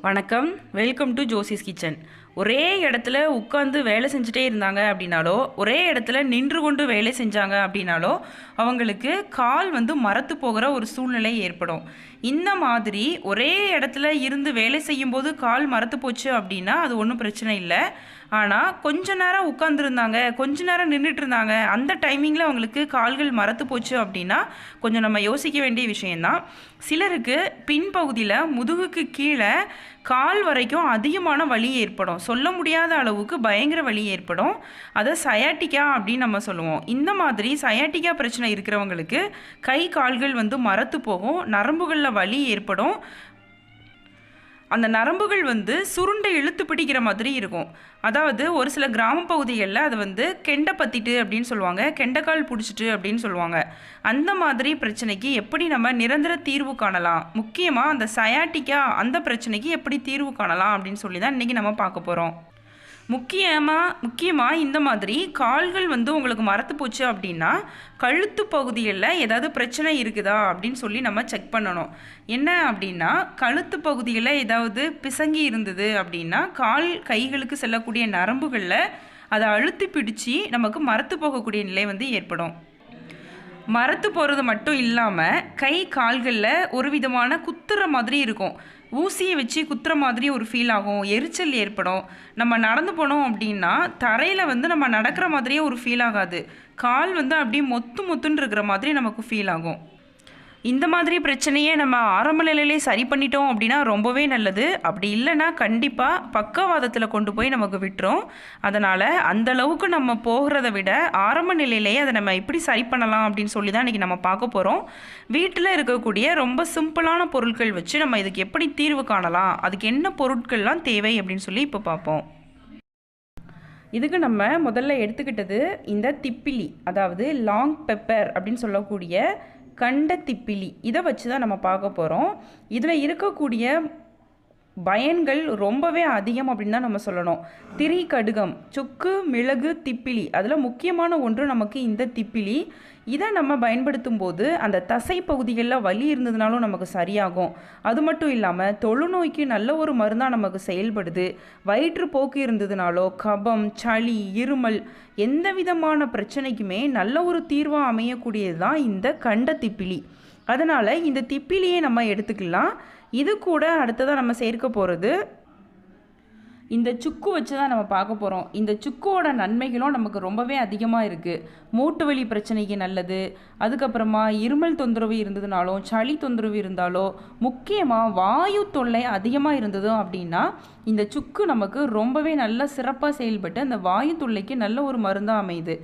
வணக்கம். Welcome to Josie's kitchen ஒரே இடத்துல உட்காந்து வேலை செஞ்சுட்டே இருந்தாங்க அப்படின்னாலோ ஒரே இடத்துல நின்று கொண்டு வேலை செஞ்சாங்க அப்படின்னாலோ அவங்களுக்கு கால் வந்து மரத்து போகிற ஒரு சூழ்நிலை ஏற்படும். இந்த மாதிரி ஒரே இடத்துல இருந்து வேலை செய்யும்போது கால் மரத்து போச்சு அப்படின்னா அது ஒன்றும் பிரச்சனை இல்லை. ஆனால் கொஞ்ச நேரம் உட்காந்துருந்தாங்க கொஞ்ச நேரம் நின்றுட்டு இருந்தாங்க அந்த டைமிங்கில் அவங்களுக்கு கால்கள் மரத்து போச்சு அப்படின்னா கொஞ்சம் நம்ம யோசிக்க வேண்டிய விஷயந்தான் சிலருக்கு பின்பகுதியில் முதுகுக்கு கீழே கால் வரைக்கும் அதிகமான வலி ஏற்படும். சொல்ல முடியாத அளவுக்கு பயங்கர வலி ஏற்படும். அதை சயாட்டிக்கா அப்படின்னு நம்ம சொல்லுவோம். இந்த மாதிரி சயாட்டிக்கா பிரச்சனை இருக்கிறவங்களுக்கு கை கால்கள் வந்து மரத்து போகும். நரம்புகளில் வலி ஏற்படும். அந்த நரம்புகள் வந்து சுருண்டை இழுத்து பிடிக்கிற மாதிரி இருக்கும். அதாவது ஒரு சில கிராம பகுதிகளில் அது வந்து கெண்டை பத்திட்டு அப்படின்னு சொல்லுவாங்க. கெண்டைக்கால் பிடிச்சிட்டு அப்படின்னு சொல்லுவாங்க. அந்த மாதிரி பிரச்சனைக்கு எப்படி நம்ம நிரந்தர தீர்வு காணலாம்? முக்கியமாக அந்த சயாட்டிக்கா அந்த பிரச்சனைக்கு எப்படி தீர்வு காணலாம் அப்படின்னு சொல்லி தான் இன்றைக்கி நம்ம பார்க்க போகிறோம் முக்கியமாக முக்கியமாக இந்த மாதிரி கால்கள் வந்து உங்களுக்கு மரத்து போச்சு அப்படின்னா கழுத்து பகுதியில் ஏதாவது பிரச்சனை இருக்குதா அப்படின்னு சொல்லி நம்ம செக் பண்ணணும். என்ன அப்படின்னா கழுத்து பகுதியில் ஏதாவது பிசங்கி இருந்தது அப்படின்னா கால் கைகளுக்கு செல்லக்கூடிய நரம்புகளில் அதை அழுத்தி பிடிச்சி நமக்கு மரத்து போகக்கூடிய நிலை வந்து ஏற்படும். மரத்து போகிறது மட்டும் இல்லாமல் கை கால்களில் ஒரு விதமான குத்துற மாதிரி இருக்கும். ஊசியை வச்சு குத்துற மாதிரி ஒரு ஃபீல் ஆகும். எரிச்சல் ஏற்படும். நம்ம நடந்து போனோம் அப்படின்னா தரையில் வந்து நம்ம நடக்கிற மாதிரியே ஒரு ஃபீல் ஆகாது. கால் வந்து அப்படியே மொத்து மொத்துன்னு இருக்கிற மாதிரி நமக்கு ஃபீல் ஆகும். இந்த மாதிரி பிரச்சனையே நம்ம ஆரம்ப நிலையிலே சரி பண்ணிட்டோம் அப்படின்னா ரொம்பவே நல்லது. அப்படி இல்லைன்னா கண்டிப்பாக பக்கவாதத்தில் கொண்டு போய் நமக்கு விட்டுரும். அதனால் அந்த அளவுக்கு நம்ம போகிறத விட ஆரம்ப நிலையிலேயே அதை நம்ம எப்படி சரி பண்ணலாம் அப்படின்னு சொல்லி தான் இன்றைக்கி நம்ம பார்க்க போகிறோம் வீட்டில் இருக்கக்கூடிய ரொம்ப சிம்பிளான பொருட்கள் வச்சு நம்ம இதுக்கு எப்படி தீர்வு காணலாம்? அதுக்கு என்ன பொருட்கள்லாம் தேவை அப்படின்னு சொல்லி இப்போ பார்ப்போம். இதுக்கு நம்ம முதல்ல எடுத்துக்கிட்டது இந்த திப்பிலி அதாவது லாங் பெப்பர் அப்படின்னு சொல்லக்கூடிய கண்டத்திப்பிலி இதை வச்சு தான் நம்ம பார்க்க போகிறோம் இதில் இருக்கக்கூடிய பயன்கள் ரொம்பவே அதிகம் அப்படின்னு தான் நம்ம சொல்லணும். திரி கடுகம் சுக்கு மிளகு திப்பிலி. அதில் முக்கியமான ஒன்று நமக்கு இந்த திப்பிலி. இதை நம்ம பயன்படுத்தும் போது அந்த தசை பகுதிகளில் வலி இருந்ததுனாலும் நமக்கு சரியாகும். அது மட்டும் இல்லாமல் தொழுநோய்க்கு நல்ல ஒரு மருந்தாக நமக்கு செயல்படுது. வயிற்றுப்போக்கு இருந்ததுனாலோ கபம் சளி இருமல் எந்த விதமான பிரச்சனைக்குமே நல்ல ஒரு தீர்வாக அமையக்கூடியது தான் இந்த கண்ட திப்பிலி. அதனால் இந்த திப்பிலியை நம்ம எடுத்துக்கலாம். இது கூட அடுத்ததாக நம்ம சேர்க்க போகிறது இந்த சுக்கு வச்சு தான் நம்ம பார்க்க போகிறோம் இந்த சுக்கோட நன்மைகளும் நமக்கு ரொம்பவே அதிகமாக இருக்குது மூட்டு வலி பிரச்சனைக்கு நல்லது. அதுக்கப்புறமா இருமல் தொந்தரவு இருந்ததுனாலும் சளி தொந்தரவு இருந்தாலோ முக்கியமாக வாயு தொல்லை அதிகமாக இருந்ததும் அப்படின்னா இந்த சுக்கு நமக்கு ரொம்பவே நல்ல சிறப்பாக செயல்பட்டு அந்த வாயு தொல்லைக்கு நல்ல ஒரு மருந்தாக அமையுது.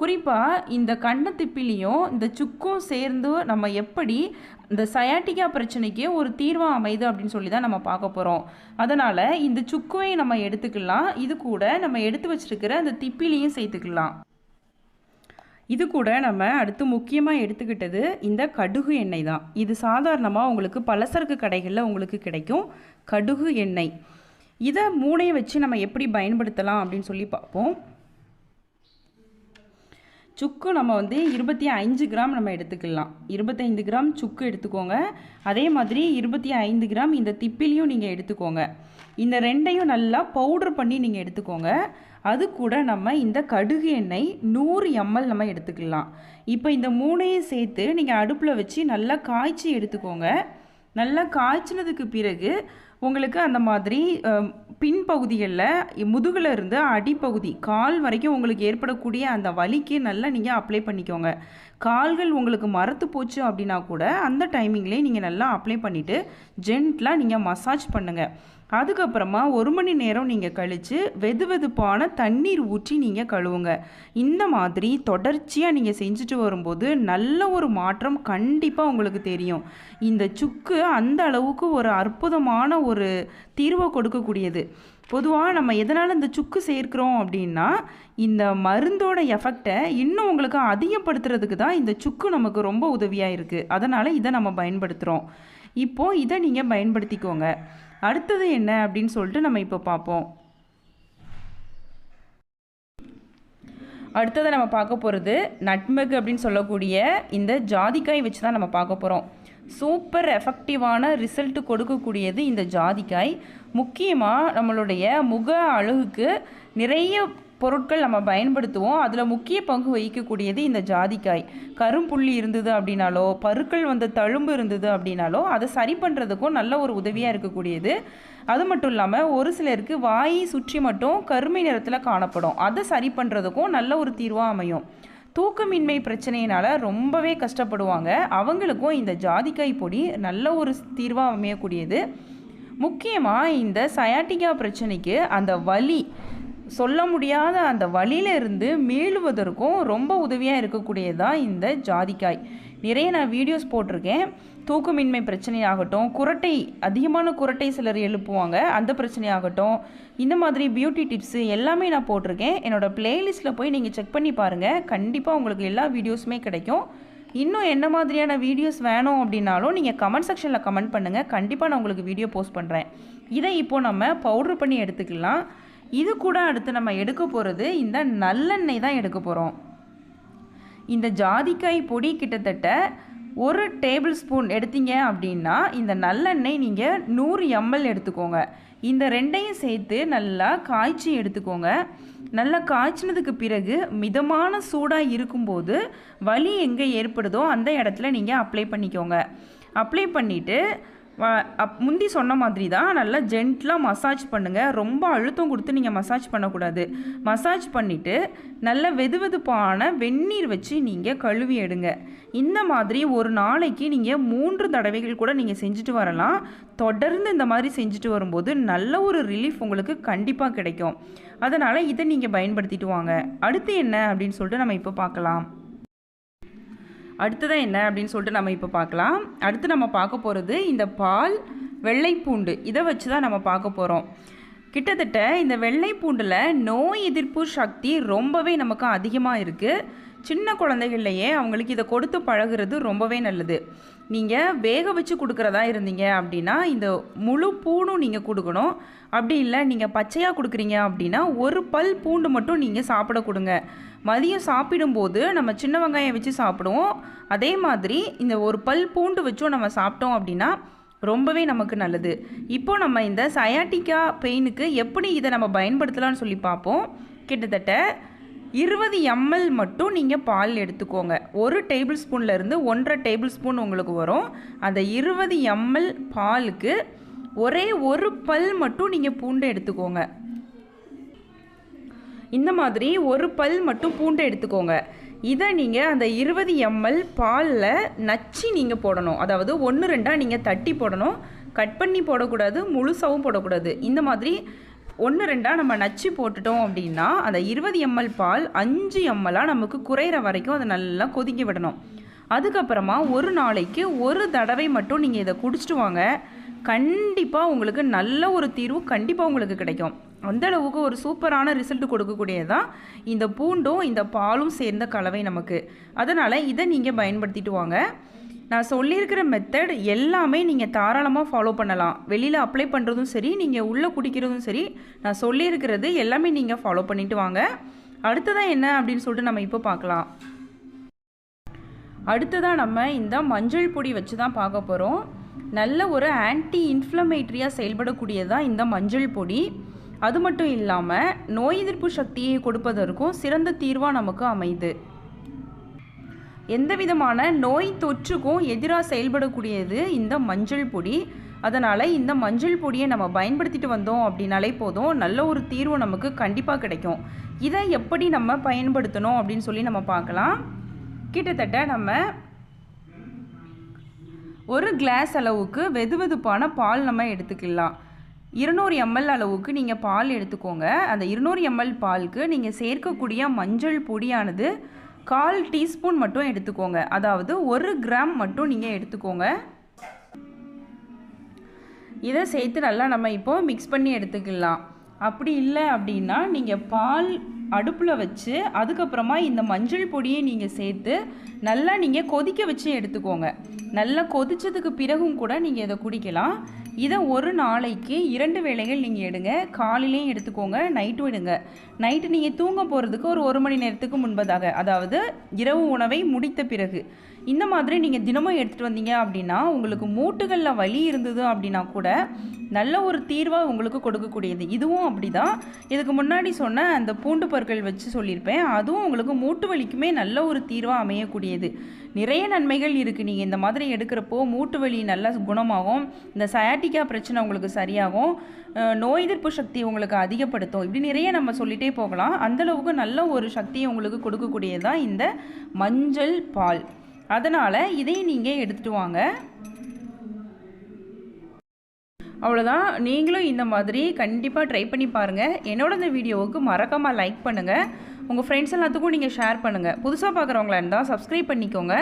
குறிப்பாக இந்த கண்ணத்திப்பிலையும் இந்த சுக்கும் சேர்ந்து நம்ம எப்படி இந்த சயாட்டிகா பிரச்சனைக்கு ஒரு தீர்வாக அமையுது அப்படின்னு சொல்லி தான் நம்ம பார்க்க போகிறோம் அதனால் இந்த சுக்குவை நம்ம எடுத்துக்கலாம். இது கூட நம்ம எடுத்து வச்சிருக்கிற அந்த திப்பிலையும் சேர்த்துக்கலாம். இது கூட நம்ம அடுத்து முக்கியமாக எடுத்துக்கிட்டது இந்த கடுகு எண்ணெய் தான். இது சாதாரணமாக உங்களுக்கு பலசரக்கு கடைகளில் உங்களுக்கு கிடைக்கும் கடுகு எண்ணெய். இதை மூணையை வச்சு நம்ம எப்படி பயன்படுத்தலாம் அப்படின்னு சொல்லி பார்ப்போம். சுக்கு நம்ம வந்து இருபத்தி அஞ்சு கிராம் நம்ம எடுத்துக்கலாம். இருபத்தைந்து கிராம் சுக்கு எடுத்துக்கோங்க. அதே மாதிரி இருபத்தி ஐந்து கிராம் இந்த திப்பிலையும் நீங்கள் எடுத்துக்கோங்க. இந்த ரெண்டையும் நல்லா பவுட்ரு பண்ணி நீங்கள் எடுத்துக்கோங்க. அது கூட நம்ம இந்த கடுகு எண்ணெய் நூறு எம்எல் நம்ம எடுத்துக்கலாம். இப்போ இந்த மூணையும் சேர்த்து நீங்கள் அடுப்பில் வச்சு நல்லா காய்ச்சி எடுத்துக்கோங்க. நல்லா காய்ச்சினதுக்கு பிறகு உங்களுக்கு அந்த மாதிரி பின்பகுதிகளில் முதுகில் இருந்து அடிப்பகுதி கால் வரைக்கும் உங்களுக்கு ஏற்படக்கூடிய அந்த வலிக்கு நல்லா நீங்கள் அப்ளை பண்ணிக்கோங்க. கால்கள் உங்களுக்கு மரத்து போச்சு அப்படின்னா கூட அந்த டைமிங்லேயே நீங்கள் நல்லா அப்ளை பண்ணிவிட்டு ஜென்ட்லாக நீங்கள் மசாஜ் பண்ணுங்கள் அதுக்கப்புறமா ஒரு மணி நேரம் நீங்கள் கழித்து வெது வெதுப்பான தண்ணீர் ஊற்றி நீங்கள் கழுவுங்க. இந்த மாதிரி தொடர்ச்சியாக நீங்கள் செஞ்சுட்டு வரும்போது நல்ல ஒரு மாற்றம் கண்டிப்பாக உங்களுக்கு தெரியும். இந்த சுக்கு அந்த அளவுக்கு ஒரு அற்புதமான ஒரு தீர்வை கொடுக்கக்கூடியது. பொதுவாக நம்ம எதனால் இந்த சுக்கு சேர்க்கிறோம் அப்படின்னா இந்த மருந்தோட எஃபெக்டை இன்னும் உங்களுக்கு அதிகப்படுத்துறதுக்கு தான் இந்த சுக்கு நமக்கு ரொம்ப உதவியாக இருக்குது அதனால் இதை நம்ம பயன்படுத்துகிறோம் இப்போது இதை நீங்கள் பயன்படுத்திக்கோங்க. அடுத்தது என்ன அப்படின்னு சொல்லிட்டு நம்ம இப்போ பார்ப்போம். அடுத்ததை நம்ம பார்க்க போகிறது நட்மெக் அப்படின்னு சொல்லக்கூடிய இந்த ஜாதிக்காய் வச்சு தான் நம்ம பார்க்க போகிறோம் சூப்பர் எஃபெக்டிவான ரிசல்ட் கொடுக்கக்கூடியது இந்த ஜாதிக்காய். முக்கியமாக நம்மளுடைய முக அழகுக்கு நிறைய பொருட்கள் நம்ம பயன்படுத்துவோம். அதில் முக்கிய பங்கு வகிக்கக்கூடியது இந்த ஜாதிக்காய். கரும்புள்ளி இருந்தது அப்படின்னாலோ பருக்கள் வந்த தழும்பு இருந்தது அப்படின்னாலோ அதை சரி பண்ணுறதுக்கும் நல்ல ஒரு உதவியாக இருக்கக்கூடியது. அது மட்டும் இல்லாமல் ஒரு சிலருக்கு வாயை சுற்றி மட்டும் கருமை நிறத்தில் காணப்படும். அதை சரி பண்ணுறதுக்கும் நல்ல ஒரு தீர்வாக அமையும். தூக்கமின்மை பிரச்சனையினால் ரொம்பவே கஷ்டப்படுவாங்க. அவங்களுக்கும் இந்த ஜாதிக்காய் பொடி நல்ல ஒரு தீர்வாக அமையக்கூடியது. முக்கியமாக இந்த சயாட்டிகா பிரச்சனைக்கு அந்த வலி சொல்ல முடியாத அந்த வழியிலிருந்து மீளுவதற்கும் ரொம்ப உதவியாக இருக்கக்கூடியது தான் இந்த ஜாதிக்காய். நிறைய நான் வீடியோஸ் போட்டிருக்கேன். தூக்கமின்மை பிரச்சனையாகட்டும் குரட்டை அதிகமான குரட்டை சிலர் எழுப்புவாங்க அந்த பிரச்சனையாகட்டும் இந்த மாதிரி பியூட்டி டிப்ஸு எல்லாமே நான் போட்டிருக்கேன். என்னோடய ப்ளேலிஸ்ட்டில் போய் நீங்கள் செக் பண்ணி பாருங்கள் கண்டிப்பாக உங்களுக்கு எல்லா வீடியோஸுமே கிடைக்கும். இன்னும் என்ன மாதிரியான வீடியோஸ் வேணும் அப்படின்னாலும் நீங்கள் கமெண்ட் செக்ஷனில் கமெண்ட் பண்ணுங்கள் கண்டிப்பாக நான் உங்களுக்கு வீடியோ போஸ்ட் பண்ணுறேன் இதை இப்போ நம்ம பவுட்ரு பண்ணி எடுத்துக்கலாம். இது கூட அடுத்து நம்ம எடுக்க போகிறது இந்த நல்லெண்ணெய் தான் எடுக்க போகிறோம் இந்த ஜாதிக்காய் பொடி கிட்டத்தட்ட ஒரு டேபிள் ஸ்பூன் எடுத்தீங்க அப்படின்னா இந்த நல்லெண்ணெய் நீங்கள் நூறு எம்எல் எடுத்துக்கோங்க. இந்த ரெண்டையும் சேர்த்து நல்லா காய்ச்சி எடுத்துக்கோங்க. நல்லா காய்ச்சினதுக்கு பிறகு மிதமான சூடாக இருக்கும்போது வலி எங்கே ஏற்படுதோ அந்த இடத்துல நீங்கள் அப்ளை பண்ணிக்கோங்க. அப்ளை பண்ணிவிட்டு அப் முந்தி சொன்ன மாதிரி தான் நல்லா ஜென்ட்லாக மசாஜ் பண்ணுங்கள் ரொம்ப அழுத்தம் கொடுத்து நீங்கள் மசாஜ் பண்ணக்கூடாது. மசாஜ் பண்ணிவிட்டு நல்ல வெது வெதுப்பான வெந்நீர் வச்சு நீங்கள் கழுவி எடுங்க. இந்த மாதிரி ஒரு நாளைக்கு நீங்கள் மூன்று தடவைகள் கூட நீங்கள் செஞ்சுட்டு வரலாம். தொடர்ந்து இந்த மாதிரி செஞ்சுட்டு வரும்போது நல்ல ஒரு ரிலீஃப் உங்களுக்கு கண்டிப்பாக கிடைக்கும். அதனால் இதை நீங்கள் பயன்படுத்திட்டு வாங்க. அடுத்து என்ன அப்படின்னு சொல்லிட்டு நம்ம இப்போ பார்க்கலாம். அடுத்ததான் என்ன அப்படின்னு சொல்லிட்டு நம்ம இப்போ பார்க்கலாம். அடுத்து நம்ம பார்க்க போகிறது இந்த பால் வெள்ளைப்பூண்டு. இதை வச்சு தான் நம்ம பார்க்க போகிறோம் கிட்டத்தட்ட இந்த வெள்ளைப்பூண்டில் நோய் எதிர்ப்பு சக்தி ரொம்பவே நமக்கு அதிகமாக இருக்குது சின்ன குழந்தைகள்லையே அவங்களுக்கு இதை கொடுத்து பழகுறது ரொம்பவே நல்லது. நீங்கள் வேக வச்சு கொடுக்குறதா இருந்தீங்க அப்படின்னா இந்த முழு பூணும் நீங்கள் கொடுக்கணும். அப்படி இல்லை நீங்கள் பச்சையாக கொடுக்குறீங்க அப்படின்னா ஒரு பல் பூண்டு மட்டும் நீங்கள் சாப்பிட கொடுங்க. மதியம் சாப்பிடும்போது நம்ம சின்ன வெங்காயம் வச்சு சாப்பிடுவோம். அதே மாதிரி இந்த ஒரு பல் பூண்டு வச்சும் நம்ம சாப்பிட்டோம் அப்படின்னா ரொம்பவே நமக்கு நல்லது. இப்போ நம்ம இந்த சயாட்டிக்கா பெயினுக்கு எப்படி இதை நம்ம பயன்படுத்தலாம்னு சொல்லி பார்ப்போம். கிட்டத்தட்ட இருபது எம்எல் மட்டும் நீங்கள் பால் எடுத்துக்கோங்க. ஒரு டேபிள் ஸ்பூன்லேருந்து ஒன்றரை டேபிள் ஸ்பூன் உங்களுக்கு வரும். அந்த இருபது எம்எல் பாலுக்கு ஒரே ஒரு பல் மட்டும் நீங்கள் பூண்டை எடுத்துக்கோங்க. இந்த மாதிரி ஒரு பல் மட்டும் பூண்டை எடுத்துக்கோங்க. இதை நீங்கள் அந்த இருபது எம்எல் பாலில் நச்சு நீங்கள் போடணும். அதாவது ஒன்று ரெண்டாக நீங்கள் தட்டி போடணும். கட் பண்ணி போடக்கூடாது முழுசாகவும் போடக்கூடாது. இந்த மாதிரி ஒன்று ரெண்டாக நம்ம நச்சு போட்டுட்டோம் அப்படின்னா அந்த இருபது எம்எல் பால் அஞ்சு எம்எல்லாக நமக்கு குறையிற வரைக்கும் அதை நல்லா கொதிக்க விடணும். அதுக்கப்புறமா ஒரு நாளைக்கு ஒரு தடவை மட்டும் நீங்கள் இதை குடிச்சிட்டு வாங்க. கண்டிப்பாக உங்களுக்கு நல்ல ஒரு தீர்வு கண்டிப்பாக உங்களுக்கு கிடைக்கும். அந்தளவுக்கு ஒரு சூப்பரான ரிசல்ட் கொடுக்கக்கூடியது தான் இந்த பூண்டும் இந்த பாலும் சேர்ந்த கலவை நமக்கு. அதனால் இதை நீங்கள் பயன்படுத்திட்டு வாங்க. நான் சொல்லியிருக்கிற மெத்தட் எல்லாமே நீங்கள் தாராளமாக ஃபாலோ பண்ணலாம். வெளியில் அப்ளை பண்ணுறதும் சரி நீங்கள் உள்ளே குடிக்கிறதும் சரி நான் சொல்லியிருக்கிறது எல்லாமே நீங்கள் ஃபாலோ பண்ணிட்டு வாங்க. அடுத்ததான் என்ன அப்படின்னு சொல்லிட்டு நம்ம இப்போ பார்க்கலாம். அடுத்ததாக நம்ம இந்த மஞ்சள் பொடி வச்சு தான் பார்க்க போகிறோம் நல்ல ஒரு ஆன்டி இன்ஃப்ளமேட்ரியாக செயல்படக்கூடியதான் இந்த மஞ்சள் பொடி. அது மட்டும் இல்லாமல் நோய் எதிர்ப்பு சக்தியை கொடுப்பதற்கும் சிறந்த தீர்வாக நமக்கு அமையுது எந்த விதமான நோய் தொற்றுக்கும் எதிராக செயல்படக்கூடியது இந்த மஞ்சள் பொடி. அதனால் இந்த மஞ்சள் பொடியை நம்ம பயன்படுத்திட்டு வந்தோம் அப்படின்னாலே போதும். நல்ல ஒரு தீர்வு நமக்கு கண்டிப்பாக கிடைக்கும். இதை எப்படி நம்ம பயன்படுத்தணும் அப்படின்னு சொல்லி நம்ம பார்க்கலாம். கிட்டத்தட்ட நம்ம ஒரு கிளாஸ் அளவுக்கு வெது வெதுப்பான பால் நம்ம எடுத்துக்கலாம். இருநூறு எம்எல் அளவுக்கு நீங்கள் பால் எடுத்துக்கோங்க. அந்த இருநூறு எம்எல் பாலுக்கு நீங்கள் சேர்க்கக்கூடிய மஞ்சள் பொடியானது கால் டீஸ்பூன் மட்டும் எடுத்துக்கோங்க. அதாவது ஒரு கிராம் மட்டும் நீங்கள் எடுத்துக்கோங்க. இதை சேர்த்து நல்லா நம்ம இப்போ மிக்ஸ் பண்ணி எடுத்துக்கலாம். அப்படி இல்லை அப்படின்னா நீங்கள் பால் அடுப்பில் வச்சு அதுக்கப்புறமா இந்த மஞ்சள் பொடியை நீங்கள் சேர்த்து நல்லா நீங்கள் கொதிக்க வச்சு எடுத்துக்கோங்க. நல்லா கொதிச்சதுக்கு பிறகும் கூட நீங்கள் இதை குடிக்கலாம். இதை ஒரு நாளைக்கு இரண்டு வேளைகள் நீங்கள் எடுங்க. காலையிலையும் எடுத்துக்கோங்க நைட்டும் எடுங்க. நைட்டு நீங்கள் தூங்க போகிறதுக்கு ஒரு ஒரு மணி நேரத்துக்கு முன்பதாக அதாவது இரவு உணவை முடித்த பிறகு. இந்த மாதிரி நீங்கள் தினமும் எடுத்துகிட்டு வந்தீங்க அப்படின்னா உங்களுக்கு மூட்டுகளில் வலி இருந்தது அப்படின்னா கூட நல்ல ஒரு தீர்வாக உங்களுக்கு கொடுக்கக்கூடியது. இதுவும் அப்படி தான் இதுக்கு முன்னாடி சொன்ன அந்த பூண்டு பொருட்கள் வச்சு சொல்லியிருப்பேன். அதுவும் உங்களுக்கு மூட்டு வலிக்குமே நல்ல ஒரு தீர்வாக அமையக்கூடியது. நிறைய நன்மைகள் இருக்குது நீங்கள் இந்த மாதிரி எடுக்கிறப்போ மூட்டு வலி நல்லா குணமாகும். இந்த சயாட்டிக்கா பிரச்சனை உங்களுக்கு சரியாகும். நோய் எதிர்ப்பு சக்தி உங்களுக்கு அதிகப்படுத்தும். இப்படி நிறைய நம்ம சொல்லிட்டே போகலாம். அந்தளவுக்கு நல்ல ஒரு சக்தியை உங்களுக்கு கொடுக்கக்கூடியது தான் இந்த மஞ்சள் பால். அதனால் இதையும் நீங்கள் எடுத்துகிட்டு வாங்க. அவ்வளோதான் நீங்களும் இந்த மாதிரி கண்டிப்பாக ட்ரை பண்ணி பாருங்கள் என்னோட இந்த வீடியோவுக்கு மறக்காமல் லைக் பண்ணுங்கள் உங்கள் ஃப்ரெண்ட்ஸ் எல்லாத்துக்கும் நீங்கள் ஷேர் பண்ணுங்கள் புதுசாக பார்க்குறவங்களா இருந்தால் சப்ஸ்கிரைப் பண்ணிக்கோங்க.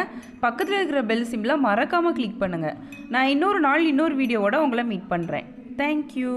பக்கத்தில் இருக்கிற பெல் சிம்மில் மறக்காமல் கிளிக் பண்ணுங்கள் நான் இன்னொரு நாள் இன்னொரு வீடியோவோட உங்களை மீட் பண்ணுறேன் தேங்க்யூ